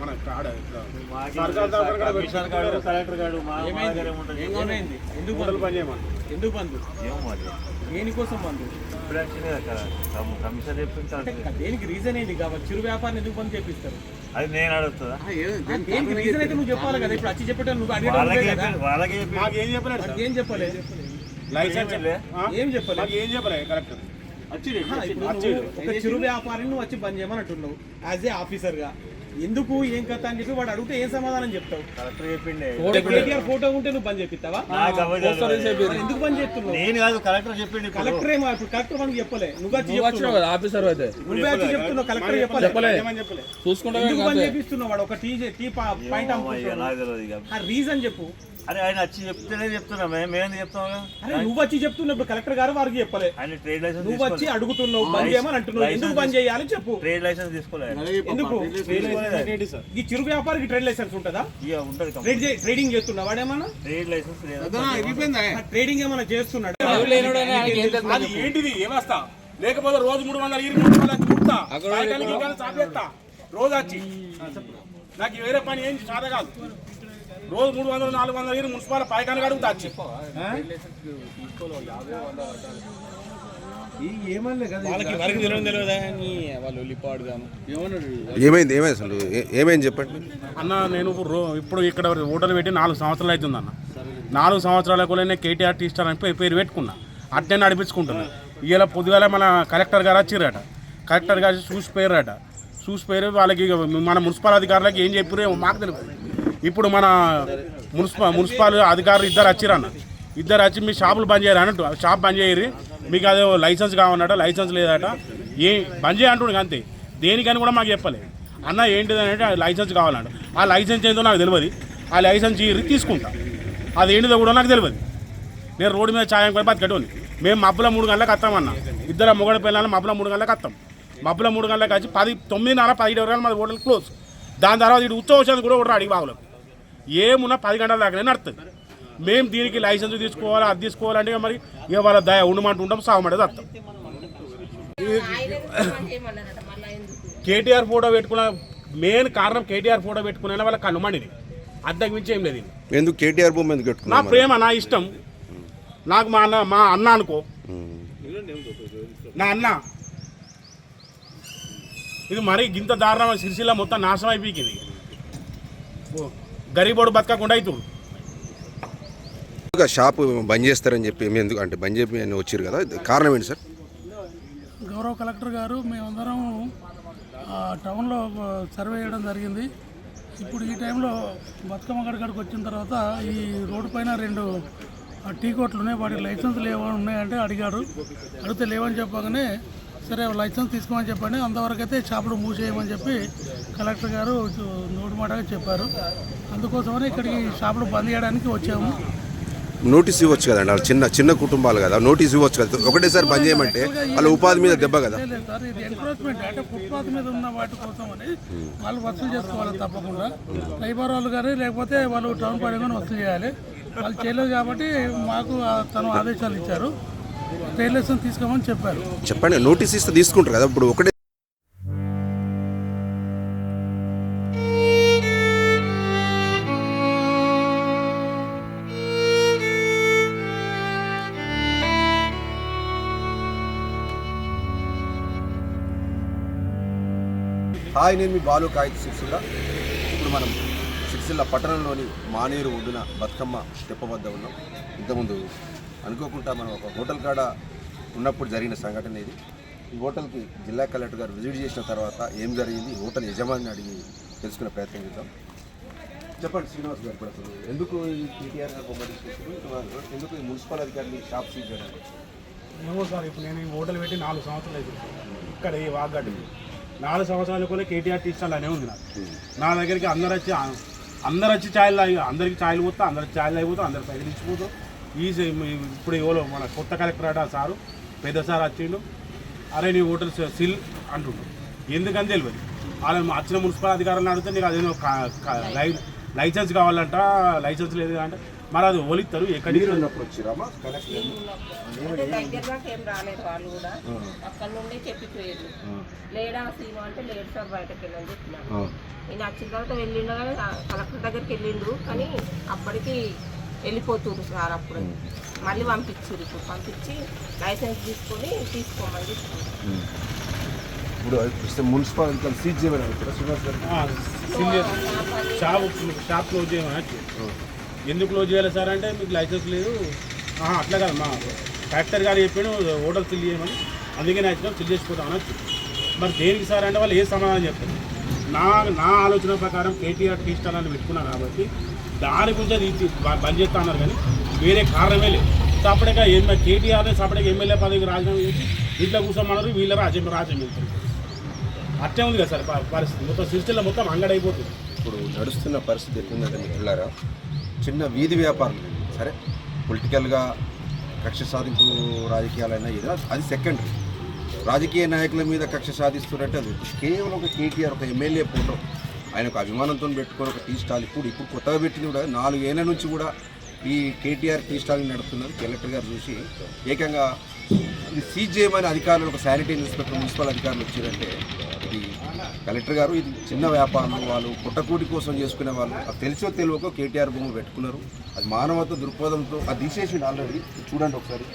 మన కాడ కమిషనర్ గారు కలెక్టర్ గారు మా దగ్గర ఎందుకు పని చేయమని ఎందుకు బంద్? ఏమో మరి. దేనికోసం బంద్? ఇప్పుడు వచ్చింది అక్కడ. కమ్- కమిషనర్ చెప్పింది అంటే దేనికి రీజన్ ఏంటి కాబట్టి చిరు వ్యాపారం ఎందుకు బంద్ చేపిస్తారు? అది నేను అడుగుతుందా దేనికి రీజన్ అయితే నువ్వు చెప్పాలి కదా? ఇప్పుడు వచ్చి చెప్పేట నువ్వు అడిగేటప్పుడు వాళ్ళకి ఏం చెప్పలేదు ఏం చెప్పలేదు లైసెన్స్? ఏం చెప్పలేదు ఏం చెప్పలేదు కరెక్ట్ చిరు వ్యాపారిని నువ్వు వచ్చి బంద్ చేయమని అంటున్నావు యాజ్ ఏ ఆఫీసర్గా. ఎందుకు ఏం కథ అని చెప్పి వాడు అడిగితే ఏం సమాధానం చెప్తావు? కలెక్టర్ చెప్పిండే. కేటీఆర్ ఫోటో ఉంటే నువ్వు బంద్ చేపిస్తావా? నాకు అవ్వదు ఎందుకు నేను కాదు కలెక్టర్ చెప్పిండు ఇప్పుడు. కలెక్టర్ ఏమో ఇప్పుడు కలెక్టర్ మనకి చెప్పలే. నువ్వు వచ్చి నువ్వు వచ్చినావు చెప్తున్నావు. కదా ఆఫీసర్ అయితే. నువ్వే వచ్చి చెప్తున్నావు కలెక్టర్ చెప్పలే. చెప్పలే. ఏమని చూసుకుంటా ఎందుకు బంద్ చేపిస్తున్నావు వాడు? ఒక టీ టీ పాయింట్ ఏమో ఇక అమ్ముకుంటున్నాడు. నాకు తెలియదు ఇక. ఆ రీజన్ చెప్పు. అరే ఆయన వచ్చి చెప్తేనే చెప్తున్నా. మేము మేమేం చెప్తాం అరే నువ్వు వచ్చి చెప్తున్నావు. ఇప్పుడు కలెక్టర్ గారు వారికి చెప్పలే. ఆయన ట్రేడ్ లైసెన్స్ నువ్వు వచ్చి అడుగుతున్నావు బంద్ చేయమని అంటున్నావు. ఎందుకు బంద్ చేయాలి చెప్పు. ట్రేడ్ లైసెన్స్ తీసుకోలేదు. ఎందుకు ఈ చిరు వ్యాపారికి ట్రేడ్ లైసెన్స్ ఉంటుందా? ట్రేడ్ ట్రేడింగ్ చేస్తున్నా వాడేమన్నా ట్రేడ్ లైసెన్స్ ట్రేడింగ్ ఏమైనా చేస్తున్నాడు? అది ఏంటిది? వ్యవస్థ లేకపోతే రోజు మూడు వందల ఇరవై మూడు వందల కుడతా రోజు వచ్చి. నాకు వేరే పని ఏం సాధ కాదు రోజు మూడు వందలు నాలుగు వందల ఇరవై మున్సిపల్ పైకానికి అడుగుతా ఏమైంది ఏమైంది అసలు? ఏమైంది చెప్పండి. అన్న నేను రో ఇప్పుడు ఇక్కడ హోటల్ పెట్టి నాలుగు సంవత్సరాలు అవుతుంది అన్న. నాలుగు సంవత్సరాలకు నేను కేటీఆర్ టీ స్టార్ అని పేరు పెట్టుకున్నా. అట్నే నడిపించుకుంటున్నా. ఇవాళ పొద్దుగాల మన కలెక్టర్ గారు వచ్చిర్రట. కలెక్టర్ గారు చూసి పేరట చూసి పేరు వాళ్ళకి మన మున్సిపల్ అధికారులకు ఏం చెప్పారు మాకు తెలియదు. ఇప్పుడు మన మున్సిపల్ మున్సిపల్ అధికారులు ఇద్దరు వచ్చిరన్న. ఇద్దరు వచ్చి మీ షాపులు బంద్ చేయరు అన్నట్టు. షాప్ బంద్ చేయరు మీకు అదే లైసెన్స్ కావన్నట లైసెన్స్ లేదట. ఏ బంద్ చేయ అంతే. దేనికని కూడా మాకు చెప్పలేదు అన్న ఏంటిది అంటే ఆ లైసెన్స్ కావాలంట ఆ లైసెన్స్ ఏందో నాకు తెలియదు. ఆ లైసెన్స్ ఇయ్యి తీసుకుంటా. అది ఏంటిదో కూడా నాకు తెలియదు. నేను రోడ్డు మీద ఛాయం కొని బతికటోని. మేము మబ్బుల మూడు గంటలకు వస్తామన్నా ఇద్దరు మొగడ పిల్లలు మబ్బుల మూడు గంటలకు వస్తాం. మబ్బుల మూడు గంటలకు వచ్చి పది తొమ్మిదిన్నర పదిహేడు వరకు మాది హోటల్ క్లోజ్. దాని తర్వాత ఇటు ఉత్సవం కూడా ఒకటి అడిగి బాగులకు ఏమున్నా పది గంటల దాకానే నడుతుంది మేము దీనికి లైసెన్స్ తీసుకోవాలి అది తీసుకోవాలంటే మరి ఇక వాళ్ళ దయ ఉండమంటూ ఉంటాం సాగమంటే వస్తాం కేటీఆర్ ఫోటో పెట్టుకున్న మెయిన్ కారణం కేటీఆర్ ఫోటో పెట్టుకునే వాళ్ళ కనుమండిని అంతకు మించి ఏం లేదు. ఎందుకు కేటీఆర్ ఎందుకు నా? ప్రేమ నా ఇష్టం. నాకు మా అన్న మా అన్న అనుకో. నా అన్న. ఇది మరీ గింత దారుణం సిరిసిల్ల మొత్తం నాశనం అయిపోయింది. గరీబోడు బతకకుండా ఆ షాప్ బంద్ చేస్తారని చెప్పి మేము ఎందుకు అంటే బంద్ చెప్పి అని వచ్చారు కదా? కారణం ఏంటి సార్? గౌరవ కలెక్టర్ గారు మేమందరం టౌన్లో సర్వే చేయడం జరిగింది. ఇప్పుడు ఈ టైంలో బతుకమ్మ గడగడికి వచ్చిన తర్వాత ఈ రోడ్డు పైన రెండు టీ కోట్లు ఉన్నాయి వాటికి లైసెన్స్ లేవని ఉన్నాయంటే అడిగారు. అడిగితే లేవని చెప్పగానే సరే లైసెన్స్ తీసుకోమని చెప్పండి. అంతవరకు అయితే షాపులు మూసేయమని చెప్పి కలెక్టర్ గారు నోటి మాటగా చెప్పారు. అందుకోసమని ఇక్కడికి షాపులు బంద్ చేయడానికి వచ్చాము. నోటీస్ ఇవ్వచ్చు కదండి వాళ్ళు చిన్న చిన్న కుటుంబాలు కదా నోటీస్ ఇవ్వచ్చు కదా. ఒకటేసారి బంద్ చేయమంటే వాళ్ళ ఉపాధి మీద దెబ్బ కదా. లేదు సార్ ఇది ఎంక్రోచ్మెంట్ అంటే ఫుట్పాత్ మీద ఉన్న వాటి కోసం అని వాళ్ళు వసూలు చేసుకోవాలి తప్పకుండా. లైబర్ వాళ్ళు కానీ లేకపోతే వాళ్ళు టౌన్ పడి కానీ వసూలు చేయాలి. వాళ్ళు చేయలేదు కాబట్టి మాకు తను ఆదేశాలు ఇచ్చారు. లైసెన్స్ తీసుకోమని చెప్పారు. చెప్పండి నోటీస్ ఇస్తే తీసుకుంటారు కదా ఇప్పుడు ఒకటే హాయ్ నేను మీ బాలు కాగిత సిరిసిల్ల ఇప్పుడు మనం సిరిసిల్ల పట్టణంలోని మానేరు ఒడ్డున బతుకమ్మ తెప్ప వద్ద ఉన్నాం. ఇంతకుముందు అనుకోకుండా మనం ఒక హోటల్ కాడ ఉన్నప్పుడు జరిగిన సంఘటన ఇది. ఈ హోటల్కి జిల్లా కలెక్టర్ గారు విజిట్ చేసిన తర్వాత ఏం జరిగింది హోటల్ యజమానిని అడిగి తెలుసుకునే ప్రయత్నం చేద్దాం. చెప్పండి శ్రీనివాస్ గారు ఇప్పుడు అసలు ఎందుకు ఈ టీటీఆర్ గారు బొమ్మ తీసుకొచ్చారు? ఎందుకు ఈ మున్సిపల్ అధికారిని షాప్ సీజ్ చేయడానికి ఏమో సార్ ఇప్పుడు నేను ఈ హోటల్ పెట్టి నాలుగు సంవత్సరాలు అవుతుంది ఇక్కడ ఈ వాగ్గడ్డి నాలుగు సంవత్సరాలు కూడా కేటీఆర్ టీ స్టాల్ అనే ఉంది నాకు. నా దగ్గరికి అందరు వచ్చి అందరు వచ్చి ఛాయలు అందరికి ఛాయలు పోతా అందరికి ఛాయలు అయిపోతాం అందరు పైకి ఇచ్చిపోతాం ఈ ఇప్పుడు ఎవరో మన కొత్త కలెక్టర్ అట సారు పెద్ద సార్ వచ్చిండు. అరే నీ హోటల్ స- సిల్ అంటుండు. ఎందుకని తెలియదు వాళ్ళని వచ్చిన మున్సిపల్ అధికారులను అడిగితే నీకు లై లైసెన్స్ కావాలంట లైసెన్స్ లేదు అంటే. మరి అది ఓలిస్తారు ఎక్కడికి దగ్గర దాకా ఏం రాలేదు వాళ్ళు కూడా. అక్కడ నుండే చెప్పిపోయారు లేడా సీను అంటే లేడు సార్ బయటకు వెళ్ళని చెప్పిన నేను వచ్చిన తర్వాత వెళ్ళిండు కానీ కలెక్టర్ దగ్గరికి వెళ్ళిండు కానీ అప్పటికి వెళ్ళిపోతున్నారు సార్ అప్పుడు. మళ్ళీ పంపించారు ఇప్పుడు. పంపించి లైసెన్స్ తీసుకొని తీసుకోమని చెప్తున్నారు ఇప్పుడు ఇస్తే మున్సిపల్ ఇంకా సీజ్ చేయమని గారు? షాప్ షాప్ క్లోజ్ చేయమని. ఎందుకు క్లోజ్ చేయాలి సార్ అంటే మీకు లైసెన్స్ లేదు. అట్లా కాదు మా ఫ్యాక్టరీ గారు చెప్పాడు ఓటర్ ఫిల్ చేయమని. అందుకే నేను వచ్చినా ఫిల్ చేసిపోతామని వచ్చి మరి దేనికి సార్ అంటే వాళ్ళు ఏ సమాధానం చెప్తారు నా నా ఆలోచన ప్రకారం కేటీఆర్ టీ స్టాల్ అని పెట్టుకున్నా కాబట్టి దాని గురించి అది బంద్ చేస్తా అన్నారు కానీ వేరే కారణమే లేదు. సపరేట్గా ఏం కేటీఆర్ సపరేట్గా ఎమ్మెల్యే పదవికి రాజీనామా చేసి ఇంట్లో కూర్చోమన్నారు వీళ్ళ రాజ్యం రాజ్యం వెళ్తారు అట్టే ఉంది కదా సార్ ప- పరిస్థితి. మొత్తం సిరిసిల్ల మొత్తం అంగడైపోతుంది. ఇప్పుడు నడుస్తున్న పరిస్థితి ఎట్లుందంటే మిత్రులారా చిన్న వీధి వ్యాపారం సరే పొలిటికల్గా కక్ష సాధింపు రాజకీయాలైనా ఏదో అది సెకండరీ రాజకీయ నాయకుల మీద కక్ష సాధిస్తున్నట్టు అది. కేవలం ఒక కేటీఆర్ ఒక ఎమ్మెల్యే ఫోటో. ఆయన ఒక అభిమానంతో పెట్టుకొని ఒక టీ స్టాల్ ఇప్పుడు ఇప్పుడు కొత్తగా పెట్టింది కూడా నాలుగేళ్ళ నుంచి కూడా ఈ కేటీఆర్ టీ స్టాల్ నడుపుతున్నది కలెక్టర్ గారు చూసి. ఏకంగా ఇది సీజ్ చేయమని అధికారులు ఒక శానిటరీ ఇన్స్పెక్టర్ మున్సిపల్ అధికారులు వచ్చారంటే ఇది కలెక్టర్ గారు ఇది చిన్న వ్యాపారం వాళ్ళు పుట్టకూటి కోసం చేసుకునే వాళ్ళు. అది తెలిసో తెలియకో కేటీఆర్ బొమ్మ పెట్టుకున్నారు. అది మానవత్వ దృక్పథంతో అది తీసేసి ఆల్రెడీ. చూడండి ఒకసారి.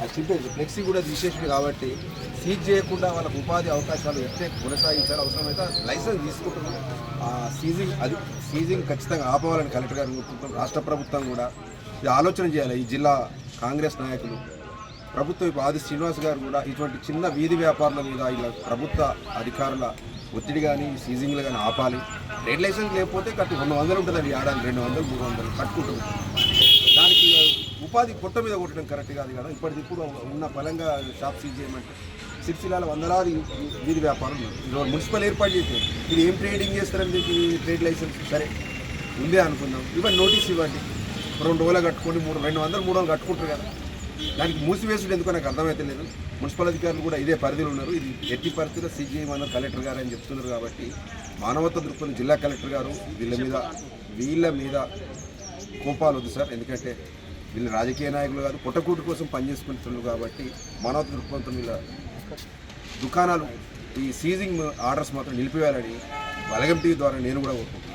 అది చింపేది ఫ్లెక్సీ కూడా తీసేసింది కాబట్టి సీజ్ చేయకుండా వాళ్ళకు ఉపాధి అవకాశాలు ఎట్టే కొనసాగించాలి అవసరమైతే లైసెన్స్ తీసుకుంటున్నారు ఆ సీజింగ్ అది సీజింగ్ ఖచ్చితంగా ఆపవాలని కలెక్టర్ గారు రాష్ట్ర ప్రభుత్వం కూడా ఇది ఆలోచన చేయాలి. ఈ జిల్లా కాంగ్రెస్ నాయకులు ప్రభుత్వం ఇప్పుడు ఆది శ్రీనివాస్ గారు కూడా ఇటువంటి చిన్న వీధి వ్యాపారుల మీద ఇలా ప్రభుత్వ అధికారుల ఒత్తిడి కానీ సీజింగ్లు కానీ ఆపాలి. ట్రేడ్ లైసెన్స్ లేకపోతే కట్టు రెండు వందలు ఉంటుంది ఉంటుందండి. ఏడాది రెండు వందలు మూడు వందలు కట్టుకుంటుంది దానికి ఉపాధి పొట్ట మీద కొట్టడం కరెక్ట్ కాదు కదా. ఇప్పటికి ఇప్పుడు ఉన్న బలంగా షాప్ సీజ్ చేయమంటే సిరిసిల్లాలో వందలాది వీధి వ్యాపారం ఈరోజు మున్సిపల్ ఏర్పాటు చేసింది ఇది ఏం ట్రేడింగ్ చేస్తారని మీకు ట్రేడ్ లైసెన్స్ సరే ఉందే అనుకుందాం. ఇవ్వండి నోటీస్ ఇవ్వండి. రెండు రోజులు కట్టుకోండి మూడు రెండు వందలు మూడు వందలు కట్టుకుంటారు కదా. దానికి మూసివేసుడు ఎందుకో నాకు అర్థమైతే లేదు. మున్సిపల్ అధికారులు కూడా ఇదే పరిధిలో ఉన్నారు. ఇది ఎట్టి పరిస్థితిలో సీజ్ చేయమన్నారు కలెక్టర్ గారు అని చెప్తున్నారు కాబట్టి మానవత్వ దృక్పథం జిల్లా కలెక్టర్ గారు వీళ్ళ మీద వీళ్ళ మీద కోపాలు వద్దు సార్. ఎందుకంటే వీళ్ళు రాజకీయ నాయకులు కాదు పుట్టకూటి కోసం పనిచేసుకుంటున్నారు కాబట్టి మానవ దృక్పథం వీళ్ళ దుకాణాలు ఈ సీజింగ్ ఆర్డర్స్ మాత్రం నిలిపివేయాలని వలగం టీవీ ద్వారా నేను కూడా కోరుకుంటున్నాను.